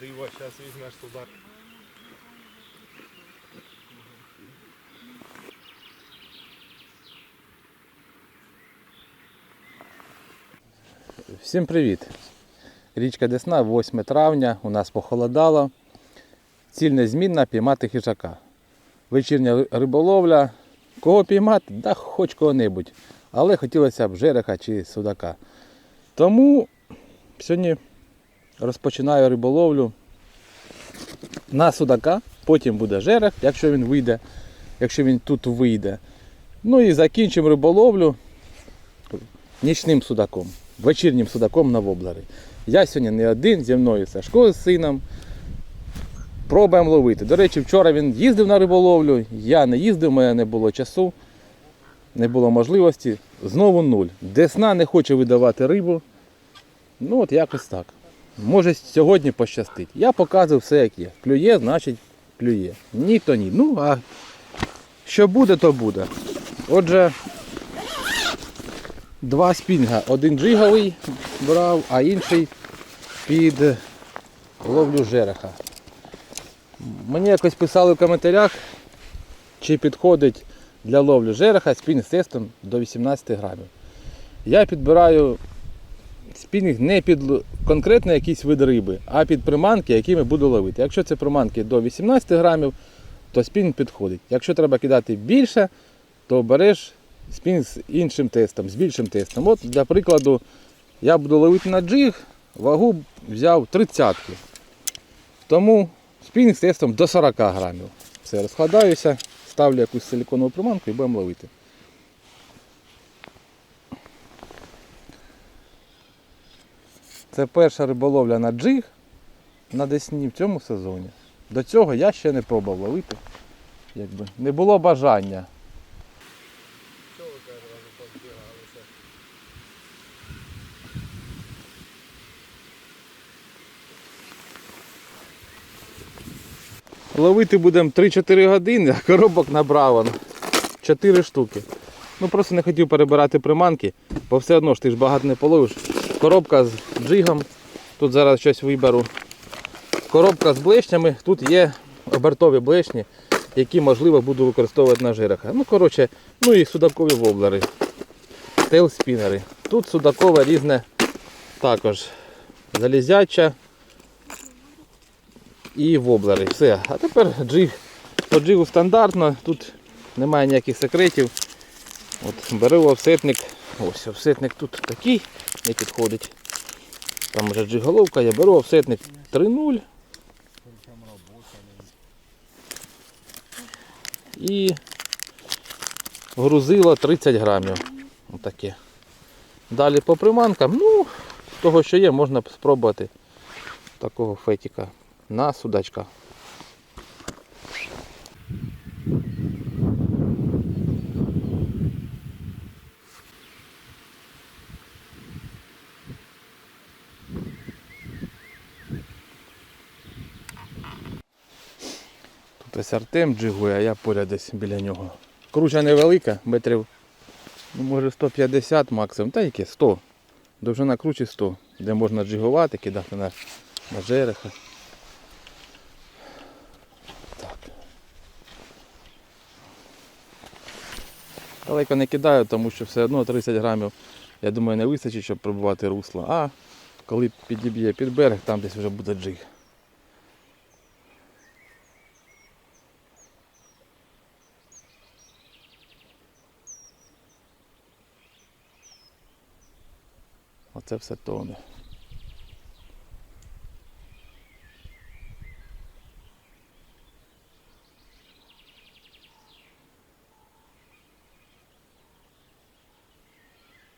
диво, зараз візьмеш туди. Всім привіт! Річка Десна, 8 травня, у нас похолодало. Ціль незмінна піймати хижака. Вечірня риболовля. Кого піймати? Да хоч кого-небудь. Але хотілося б жереха чи судака. Тому сьогодні розпочинаю риболовлю на судака, потім буде жерех, якщо він вийде, якщо він тут вийде. Ну і закінчимо риболовлю нічним судаком, вечірнім судаком на воблери. Я сьогодні не один, зі мною Сашко з сином. Пробуємо ловити. До речі, вчора він їздив на риболовлю, я не їздив, у мене не було часу, не було можливості. Знову нуль. Десна не хоче видавати рибу. Ну от якось так. Може сьогодні пощастить. Я показую все як є. Клює, значить клює. Ні, то ні. Ну, а що буде, то буде. Отже, два спінга. Один джиговий брав, а інший під ловлю жереха. Мені якось писали в коментарях, чи підходить для ловлі жереха спінг з тестом до 18 грамів. Я підбираю спінінг не під конкретно якийсь вид риби, а під приманки, якими буду ловити. Якщо це приманки до 18 грамів, то спінінг підходить. Якщо треба кидати більше, то береш спінінг з іншим тестом, з більшим тестом. От для прикладу, я буду ловити на джиг, вагу взяв 30. Тому спінінг з тестом до 40 грамів. Все, розкладаюся, ставлю якусь силіконову приманку і будемо ловити. Це перша риболовля на джиг на Десні в цьому сезоні. До цього я ще не пробував ловити. Якби. Не було бажання. Ловити будемо 3-4 години, а коробок набрав 4 штуки. Ну просто не хотів перебирати приманки, бо все одно ж ти ж багато не половиш. Коробка з джигом, тут зараз щось виберу. Коробка з блешнями, тут є обертові блешні, які можливо буду використовувати на жирах. Ну коротше, ну і судакові воблери, тейлспінери. Тут судакове різне також залізяча, і воблери. Все. А тепер джиг. По джигу стандартно, тут немає ніяких секретів. От Беру офсетник. Ось офсетник тут такий, не підходить. Там вже джиголовка, я беру офсетник 3.0. І грузило 30 грамів. Отаке. Далі по приманкам, ну, з того, що є, можна спробувати такого фетіка на судачка. Ось Артем джигує, а я поряд десь біля нього. Круча невелика, метрів, ну, може 150 максимум, та яке 100. Довжина кручі 100, де можна джигувати, кидати на, на жереха. Так. Далеко не кидаю, тому що все одно 30 грамів, я думаю, не вистачить, щоб пробувати русло. А коли підіб'є під берег, там десь вже буде джиг. Оце все тоне.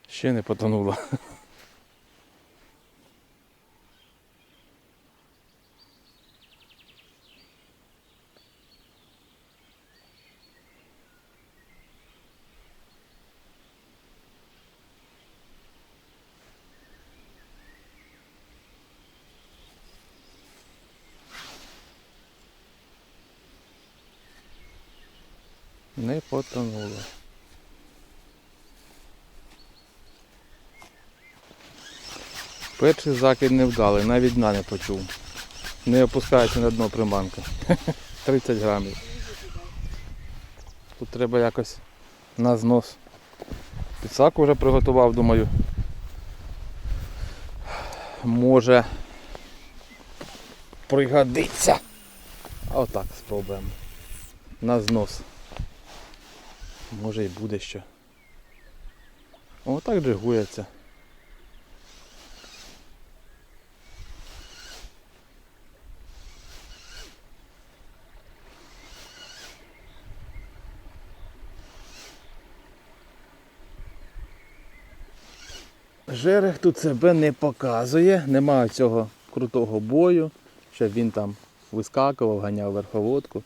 Ще не потонуло. Не потонуло. Перший закид невдалий, навіть дна не почув. Не опускається на дно приманка. 30 грамів. Тут треба якось на знос. Підсаку вже приготував, думаю. Може пригодиться. Отак спробуємо. На знос. Може і буде що. Отак джигується. Жерех тут себе не показує, немає цього крутого бою, щоб він там вискакував, ганяв верховодку.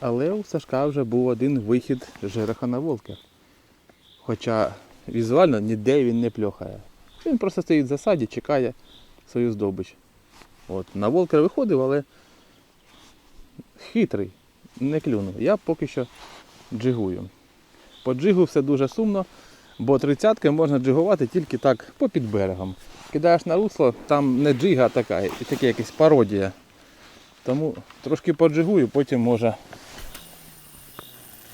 Але у Сашка вже був один вихід жереха на волкер. Хоча візуально ніде він не пльохає. Він просто стоїть в засаді, чекає свою здобич. От, на волкер виходив, але хитрий, не клюнув. Я поки що джигую. По джигу все дуже сумно, бо тридцятки можна джигувати тільки так попід берегом. Кидаєш на русло, там не джига а така, і таке якась пародія. Тому трошки поджигую, потім може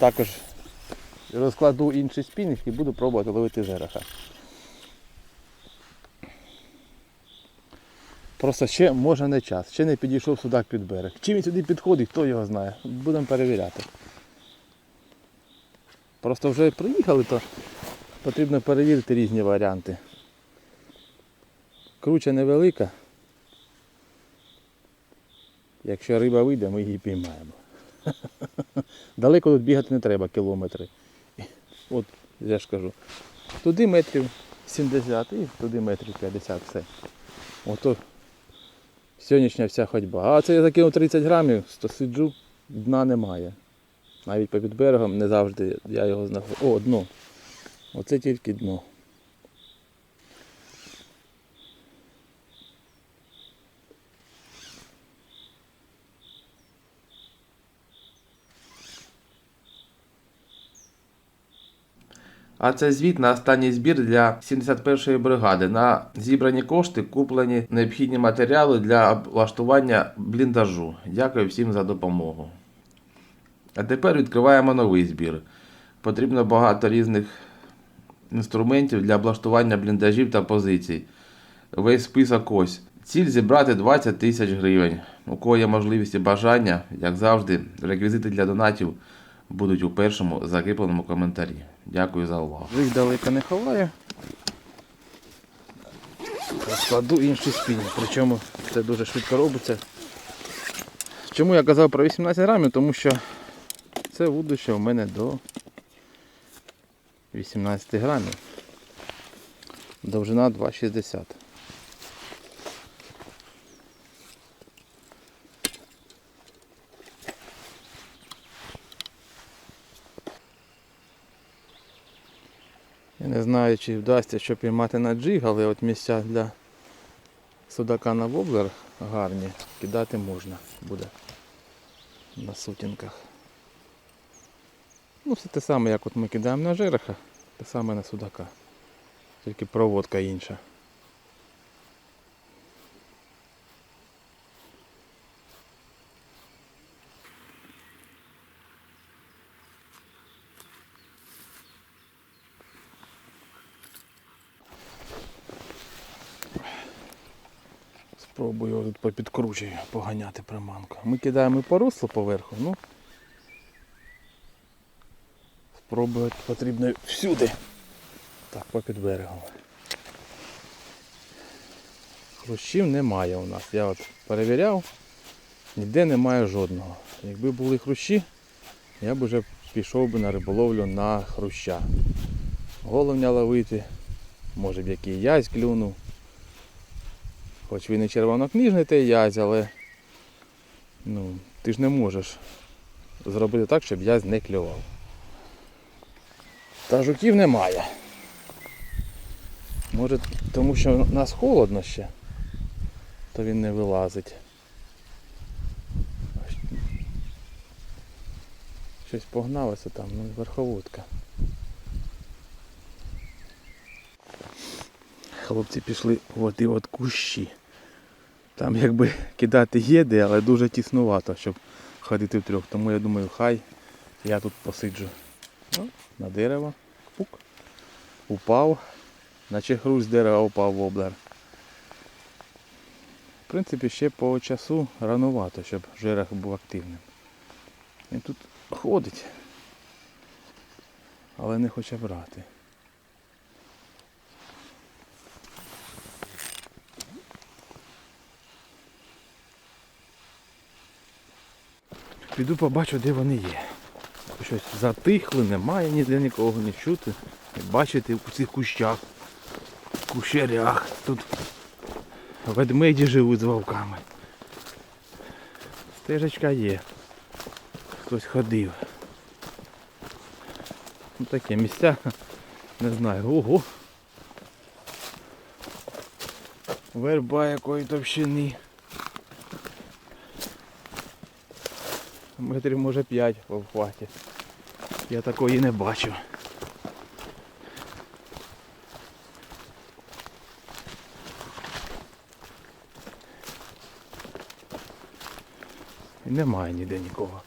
також розкладу інший спінінг і буду пробувати ловити жереха. Просто ще може не час, ще не підійшов судак під берег. Чим він сюди підходить, хто його знає. Будемо перевіряти. Просто вже приїхали, то потрібно перевірити різні варіанти. Круча невелика. Якщо риба вийде, ми її піймаємо. Далеко тут бігати не треба, кілометри. От я ж кажу. Туди метрів 70 і туди метрів 50 все. Ото сьогоднішня вся ходьба. А це я закинув 30 грамів, то сиджу, дна немає. Навіть попід берегом не завжди я його знаходжу. О, дно. Оце тільки дно. А це звіт на останній збір для 71-ї бригади. На зібрані кошти куплені необхідні матеріали для облаштування бліндажу. Дякую всім за допомогу. А тепер відкриваємо новий збір. Потрібно багато різних інструментів для облаштування бліндажів та позицій. Весь список ось. Ціль зібрати 20 тисяч гривень. У кого є можливість і бажання, як завжди, реквізити для донатів будуть у першому закріпленому коментарі. Дякую за увагу. Їх далеко не ховаю. Складу інший спінінг, причому це дуже швидко робиться. Чому я казав про 18 грамів? Тому що це вудище в мене до 18 грамів. Довжина 2,60. Не знаю, чи вдасться що піймати на джиг, але от місця для судака на воблер гарні. Кидати можна буде на сутінках. Ну, все те саме, як от ми кидаємо на жереха, те саме на судака. Тільки проводка інша. Спробую його тут попідкручую, поганяти приманку. Ми кидаємо по руслу поверху, ну спробувати потрібно всюди. Так, попід берегом. Хрущів немає у нас. Я от перевіряв, ніде немає жодного. Якби були хрущі, я б вже пішов би на риболовлю на хруща. Головня ловити, може б який язь клюнув. Хоч він і червонокніжний той язь, але ну, ти ж не можеш зробити так, щоб язь не клював. Та жуків немає. Може тому що в нас холодно ще, то він не вилазить. Щось погналося там, ну верховодка. Хлопці пішли в оті от кущі. Там якби кидати є але дуже тіснувато, щоб ходити втрьох. Тому я думаю, хай я тут посиджу. Ну, на дерево. Пук. Упав. Наче хруст з дерева упав воблер. В принципі, ще по часу ранувато, щоб жерех був активним. Він тут ходить, але не хоче брати. Піду побачу, де вони є. Щось затихли, немає ніде нікого не чути. Не бачити у цих кущах, кущарях. Тут ведмеді живуть з вовками. Стежечка є. Хтось ходив. Ну, таке місця, не знаю. Ого. Верба якої товщини. Метрів може 5 в обхваті. Я такої не бачив. І немає ніде нікого.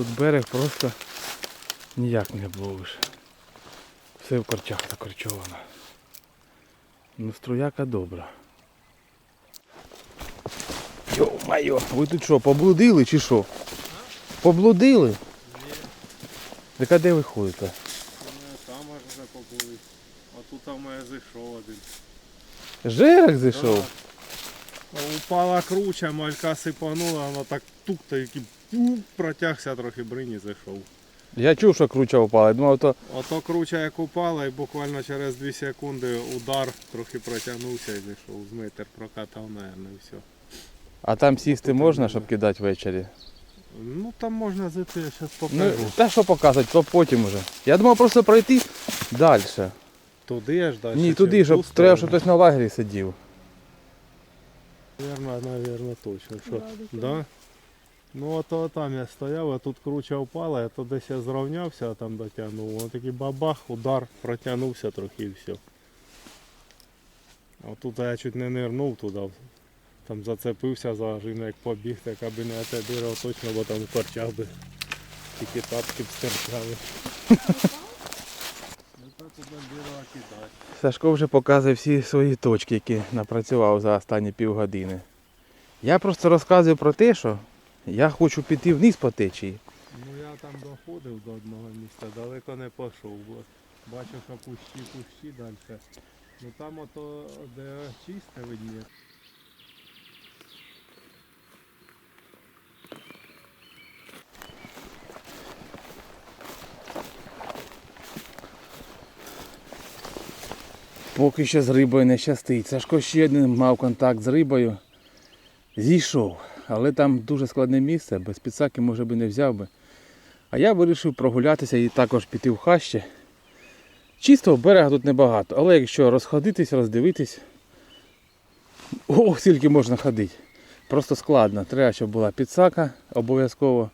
Тут берег просто ніяк не вловиш. Все в корчах закорчовано. Ну струяка добра. Йо-майо, ви тут що, поблудили чи що? Поблудили? Так а де ви ходите? Там аж вже побули. А тут там я зайшов один. Жерех зайшов? Упала круча, малька сипанула, вона так тук-то який пук, протягся трохи брині зайшов. Я чув, що круча упала. Я думав, то Ото круча як упала і буквально через 2 секунди удар трохи протягнувся і зайшов. З метр прокатав, наверное, і все. а там сісти можна, щоб кидати ввечері? Ну там можна зайти, я зараз Ну, покажу. та що показати, то потім уже. Я думав просто пройти далі. Туди аж далі. Ні, туди, щоб треба, щоб хтось на лагері сидів. Наверно, наверно, точно. Що? Да? Ну ото там я стояв, а тут круча впала, я то десь я зрівнявся, а там дотягнув. Воно такий бабах, удар, протягнувся трохи і все. А тут я чуть не нирнув туди. Там зацепився за ажину, як побіг, так аби не отебірав точно, бо там в би тільки тапки б стирчали. Сашко вже показує всі свої точки, які напрацював за останні півгодини. Я просто розказую про те, що я хочу піти вниз по течії. Ну я там доходив до одного місця, далеко не пішов. Бо бачу, що кущі, кущі далі. Ну там ото, де чисте видніє. Поки що з рибою не щастить. Сашко ще один мав контакт з рибою. Зійшов, але там дуже складне місце, без підсаки може би не взяв би. А я вирішив прогулятися і також піти в хащі. Чистого берега тут небагато, але якщо розходитись, роздивитись, о, скільки можна ходити. Просто складно. Треба, щоб була підсака обов'язково,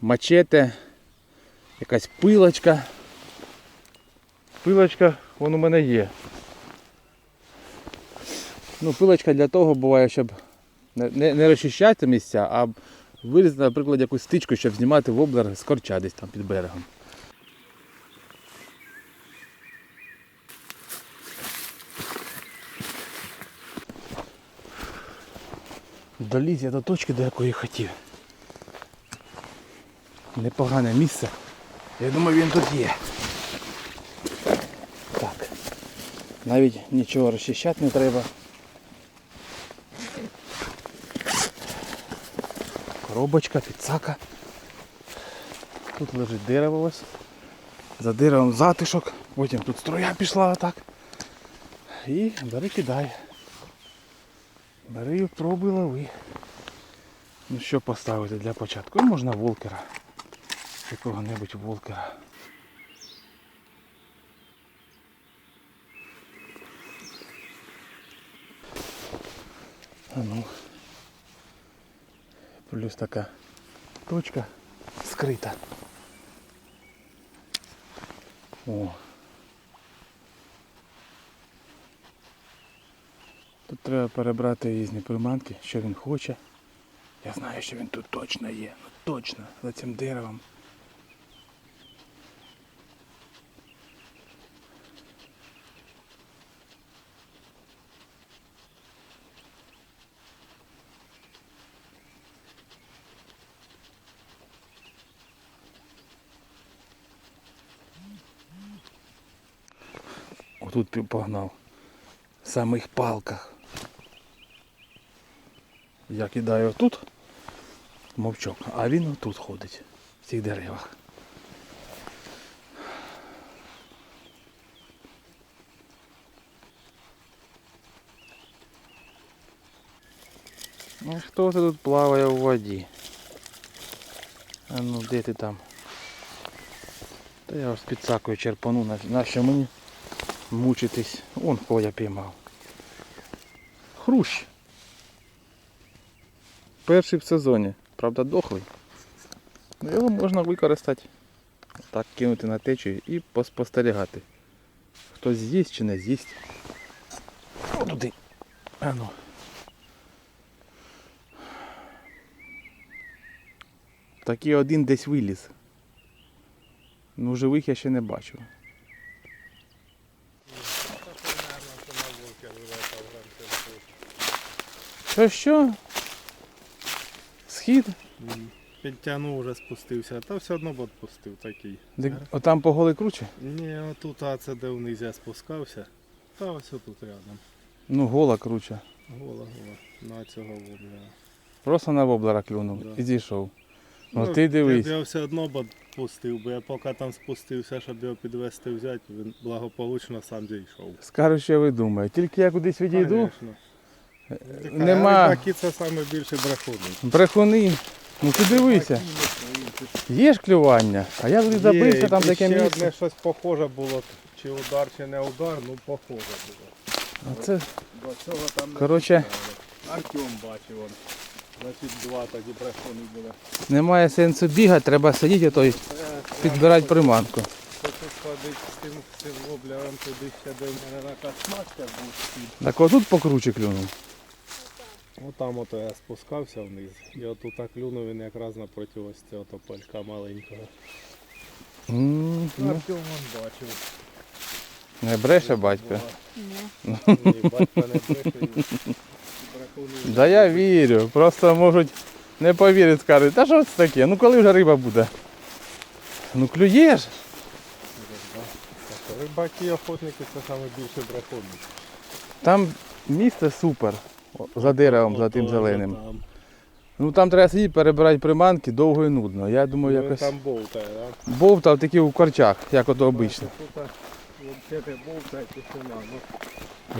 мачете, якась пилочка. Пилочка, вон у мене є. Ну, пилочка для того буває, щоб не, не, розчищати місця, а вирізати, наприклад, якусь стичку, щоб знімати воблер з корча десь там під берегом. Доліз я до точки, до якої хотів. Непогане місце. Я думаю, він тут є. Так. Навіть нічого розчищати не треба. Коробочка, підсака. Тут лежить дерево ось. За деревом затишок, потім тут струя пішла отак. І бери кидай. Бери, пробуй, лови. Ну що поставити для початку? Ну, Можна волкера. Якого-небудь волкера. А ну. Плюс така точка скрита. О. Тут треба перебрати різні приманки, що він хоче. Я знаю, що він тут точно є. Ну точно, за цим деревом. Отут пі- погнав. В самих палках. Я кидаю тут мовчок, а він отут ходить, в цих деревах. Ну хто це тут плаває у воді? А ну де ти там? Та я ось підсакою черпану, на, на що мені мучитись. Вон кого я піймав. Хрущ. Перший в сезоні. Правда, дохлий. Ну, Його можна використати. Так кинути на течію і поспостерігати. Хтось з'їсть чи не з'їсть. О, туди. А ну. Такий один десь виліз. Ну, живих я ще не бачив. Що що? Схід? Підтягнув вже спустився, та все одно б відпустив такий. Де- Отам по голий круче? Ні, отут, а це де вниз я спускався. Та ось тут рядом. Ну, гола круче. Гола, гола. На цього воблера. Просто на воблера клюнув Да. і зійшов. Ну, ти дивись. Я все одно б відпустив, бо я поки там спустився, щоб його підвести взяти, він благополучно сам зійшов. Скажу, що ви думаєте. Тільки я кудись відійду. Така, нема. Рибаки це саме більше брехуни. брехуни. Ну ти дивися, є ж клювання, а я туди забився, там таке ще місце. одне щось похоже було, чи удар, чи не удар, ну похоже було. А це До цього там не Короче. Артем бачив он. Значить два тоді брехуни були. немає сенсу бігати, треба сидіти той, підбирати приманку. Хочу сходити з тим, цим воблером туди ще в мене на космаська був. Так отут покруче клюнув. Отам ото я спускався вниз. І отут так клюнув він якраз напроти ось цього тополька маленького. М, ну, Артем он бачив. Не бреше батько. Ні, батько не бреше. Да я вірю. Просто можуть не повірити, скажуть, та що це таке? Ну коли вже риба буде? Ну клюєш? Рибаки і охотники це саме більше. Там місце супер. За деревом, за тим зеленим. там. Ну там треба сидіти, перебирати приманки довго і нудно. Я думаю, Ну, якось Там болтає, да? бовтав такі у корчах, як ото обично. Ну,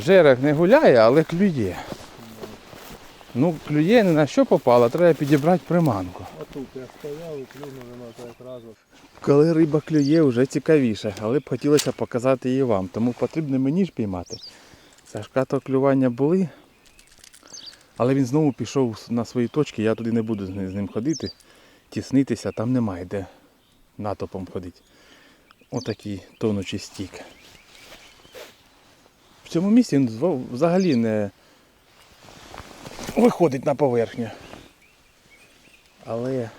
Жерех не гуляє, але клює. Ну, клює не на що попало, треба підібрати приманку. а тут я стояв і клюнув вона так одразу. Коли риба клює, вже цікавіше, але б хотілося показати її вам. Тому потрібно мені ж піймати. Сашка то клювання були, але він знову пішов на свої точки, я туди не буду з ним- ходити, тіснитися, там немає де натопом ходити. Отакий тонучий стік. В цьому місці він взагалі не виходить на поверхню. Але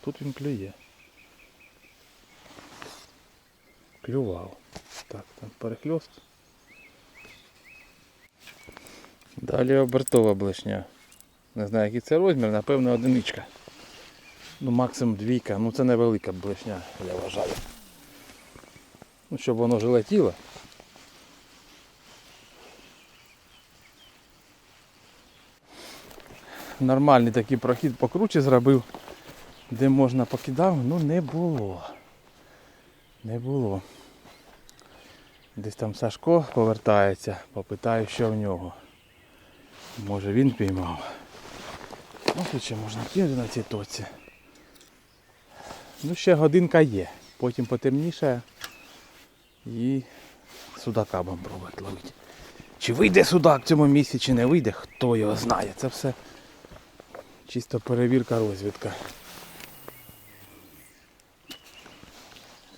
тут він клює. Клював. Так, там перехльост. Далі обертова блешня. Не знаю, який це розмір, напевно, одиничка. Ну, максимум двійка. Ну це невелика блешня, я вважаю. Ну, щоб воно ж Нормальний такий прохід по кручі зробив, де можна покидав, ну не було. Не було. Десь там Сашко повертається, попитаю, що в нього. Може він піймав. Ну ще можна кинути на цій точці. Ну ще годинка є. Потім потемніше і судака будемо пробувати ловити. Чи вийде судак в цьому місці, чи не вийде, хто його знає. Це все Чисто перевірка розвідка.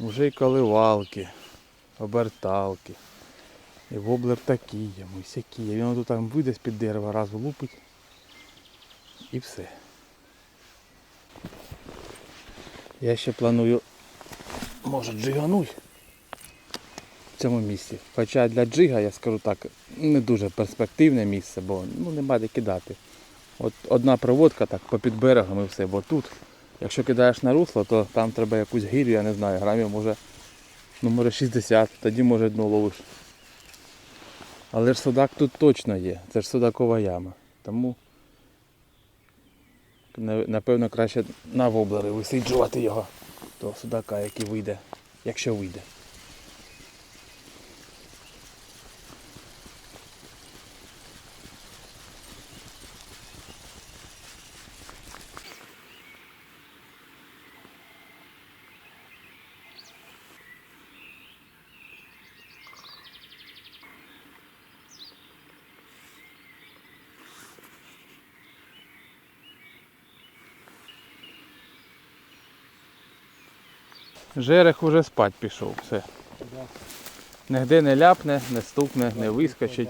Уже й коливалки, оберталки. І воблер такі є, і сякі. Він тут там вийде з-під дерева, раз влупить. І все. Я ще планую, може джигануть в цьому місці. Хоча для джига, я скажу так, не дуже перспективне місце, бо ну, нема де кидати. От одна проводка так попід берегом і все, бо тут, якщо кидаєш на русло, то там треба якусь гірю, я не знаю, грамів може, ну може 60, тоді може дно ловиш. Але ж судак тут точно є, це ж судакова яма. Тому напевно краще на воблери висиджувати його, того судака, який вийде, якщо вийде. Жерех уже спать пішов, все. Нігде не ляпне, не стукне, не вискочить.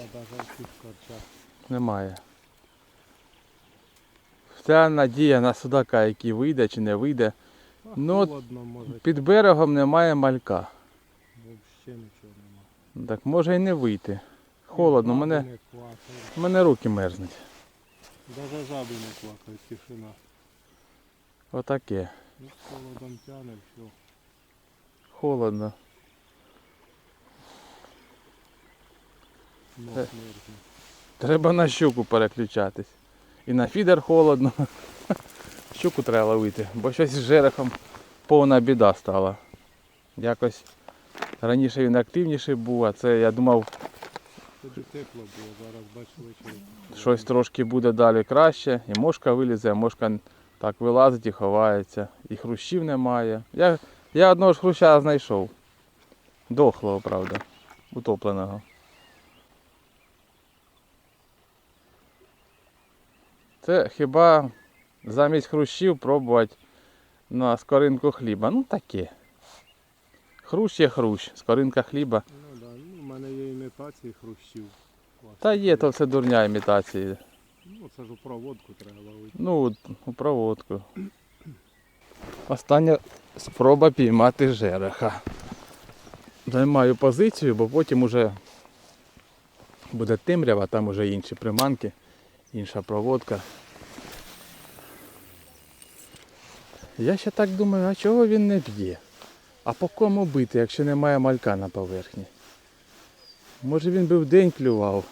Немає. Вся надія на судака, який вийде чи не вийде. Ну, Під берегом немає малька. взагалі нічого нема. Ну, Так може і не вийти. Холодно, мене, мене руки мерзнуть. Даже жаби не квакають, тишина. Отаке. Ну, холодом тяне, все. Холодно. Треба на щуку переключатись. І на фідер холодно. Щуку треба ловити, бо щось з жерехом повна біда стала. Якось раніше він активніший був, а це я думав, Тоді тепло було, зараз бачу вечір. щось трошки буде далі краще. І мошка вилізе, мошка так вилазить і ховається. І хрущів немає. Я, я одного ж хруща знайшов. Дохлого, правда. Утопленого. Це хіба замість хрущів пробувати на скоринку хліба. Ну таке. Хрущ є хрущ, скоринка хліба. Ну да, ну, в мене є імітації хрущів. Та є, то все дурня імітації. Ну це ж у проводку треба ловити. Ну, у проводку. Остання спроба піймати жереха. Займаю позицію, бо потім уже буде темрява, там уже інші приманки, інша проводка. Я ще так думаю, а чого він не б'є? А по кому бити, якщо немає малька на поверхні? Може він би вдень клював,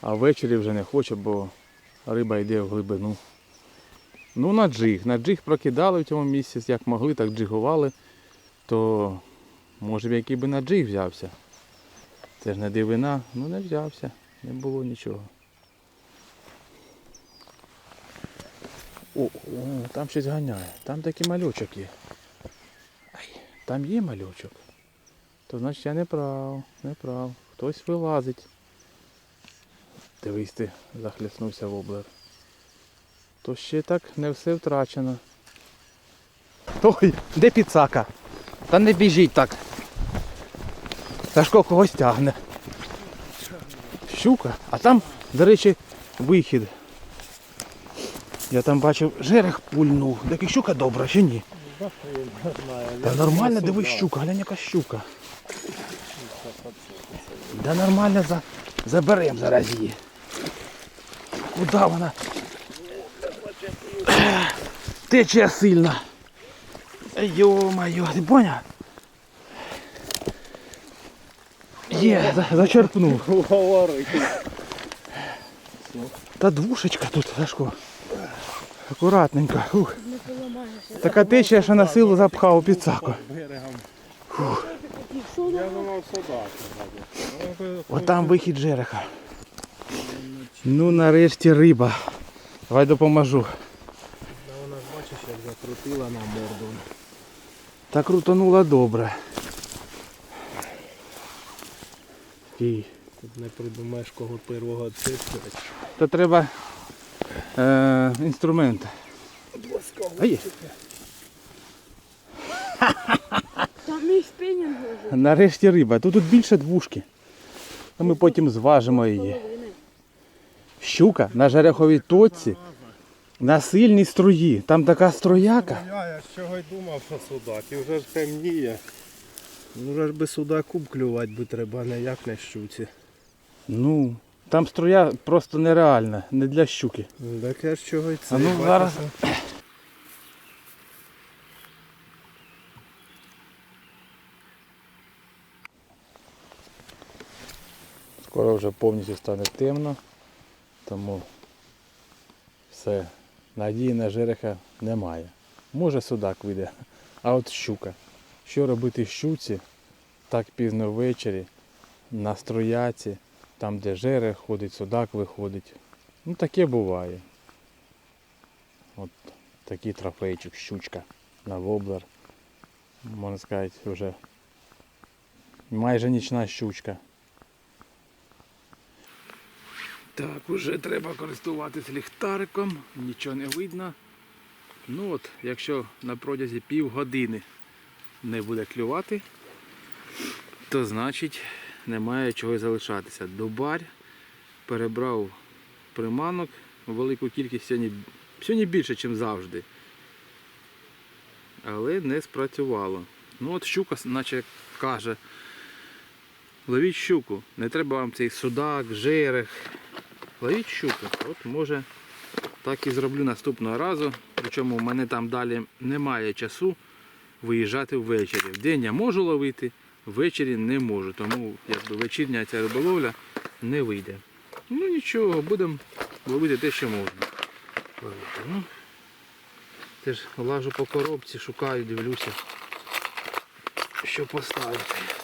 а ввечері вже не хоче, бо риба йде в глибину. Ну, на джиг. На джиг прокидали в цьому місці, як могли, так джигували. То може б який би на джиг взявся. Це ж не дивина, ну не взявся, не було нічого. О, о, там щось ганяє. Там такий мальочок є. Ай, там є мальочок. То значить я не прав, не прав. Хтось вилазить. Дивись ти, захліснувся воблер. То ще так не все втрачено. Ой, де піцака? Та не біжіть так. Сашко когось тягне. Щука, а там, до речі, вихід. Я там бачив, жерех пульнув. Так і щука добра, чи ні? Та нормально, дивись щука, глянь яка щука. Да нормально за... заберем зараз її. Куда вона? Тече сильно. Йо-моє, ти поняв? Є, за- зачерпнув. Та двушечка тут, Сашко. Акуратненько. Ух. Така течія, що на силу запхав у підсаку. Я там вихід жереха. Ну нарешті риба. Давай допоможу. Та вона ж бачиш, як закрутила на морду. Так крутанула добре. І Тут не придумаєш, кого первого цепити. то треба е, інструменти. Ай, Там мій спінінг нарешті риба. Тут, тут більше двушки. А ми потім зважимо її. Щука на жереховій точці на сильній струї. Там така строяка. Я, я з чого й думав, що судак. І вже ж темніє. Ну вже ж би судаку б клювати би треба, не як на щуці. Ну, там струя просто нереальна, не для щуки. Так я ж чого й це. А ну, бачиш, зараз. Скоро вже повністю стане темно, тому все, надії на жереха немає. Може судак вийде, а от щука. Що робити щуці так пізно ввечері, на строяці, там де жерех ходить, судак виходить. Ну таке буває. От такий трофейчик, щучка на воблер. Можна сказати, вже майже нічна щучка. Так, уже треба користуватися ліхтариком, нічого не видно. Ну от, якщо на протязі півгодини не буде клювати, то значить немає чого залишатися. Дубарь перебрав приманок, велику кількість сьогодні, сьогодні більше, ніж завжди. Але не спрацювало. Ну от щука, наче каже, ловіть щуку, не треба вам цей судак, жерех. Ловіть щуку. От може так і зроблю наступного разу. Причому в мене там далі немає часу виїжджати ввечері. Вдень я можу ловити, ввечері не можу. Тому якби вечірня ця риболовля не вийде. Ну нічого, будемо ловити те, що можна. Ловити. Ну, теж лажу по коробці, шукаю, дивлюся, що поставити.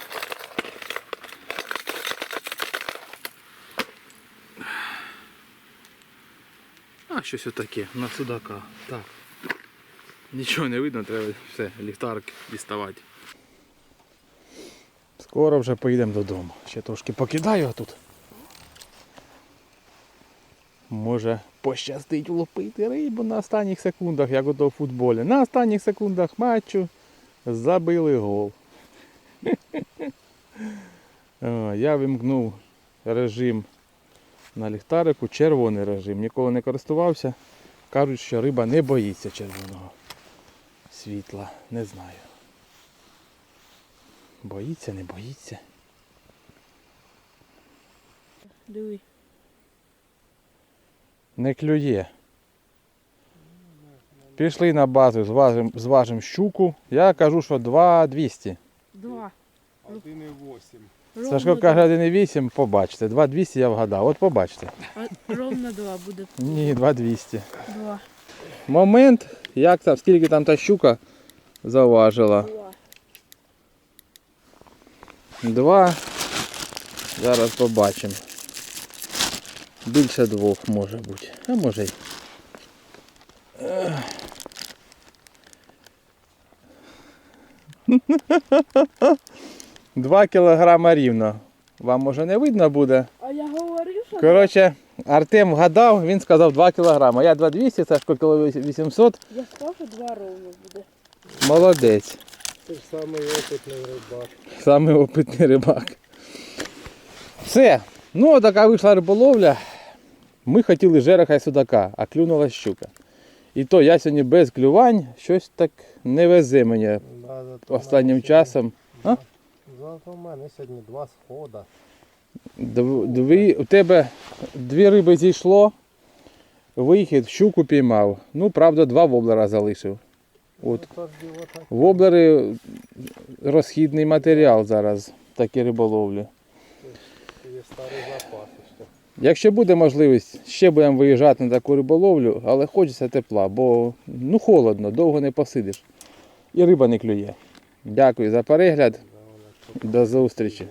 Щось отаке, на судака. Так. Нічого не видно, треба все, ліхтарик діставати. Скоро вже поїдемо додому. Ще трошки покидаю тут. Може пощастить влупити рибу на останніх секундах, як ото в футболі. На останніх секундах матчу забили гол. Я вимкнув режим на ліхтарику, червоний режим. Ніколи не користувався. Кажуть, що риба не боїться червоного світла. Не знаю. Боїться, не боїться. Диви. Не клює. Пішли на базу, зважимо зважим щуку. Я кажу, що 2,200. Два. 1,8. Сашко каже 1,8, побачите. 2,200 я вгадав. От побачите. Ровно два буде. Ні, 2,200. Два. Момент, як там, скільки там та щука заважила. Два. Два. Зараз побачимо. Більше двох може бути. А може й. Ех. Два кілограма рівно. Вам може не видно буде. А я говорив, що Коротше, Артем вгадав, він сказав 2 кілограма. Я 2200, Сашко кіло 800. я сказав, що два ровно буде. Молодець. Ти ж самий опитний рибак. Самий опитний рибак. Все. Ну, така вийшла риболовля. Ми хотіли жереха і судака, а клюнула щука. І то я сьогодні без клювань щось так не везе мені Да, останнім часом. А? Зато в мене сьогодні два схода. Дві, у тебе дві риби зійшло, вихід, щуку піймав. Ну, правда, два воблера залишив. От. Ну, так. Воблери розхідний матеріал зараз, такі риболовлі. Якщо буде можливість, ще будемо виїжджати на таку риболовлю, але хочеться тепла, бо ну холодно, довго не посидиш. І риба не клює. Дякую за перегляд. До зустрічі.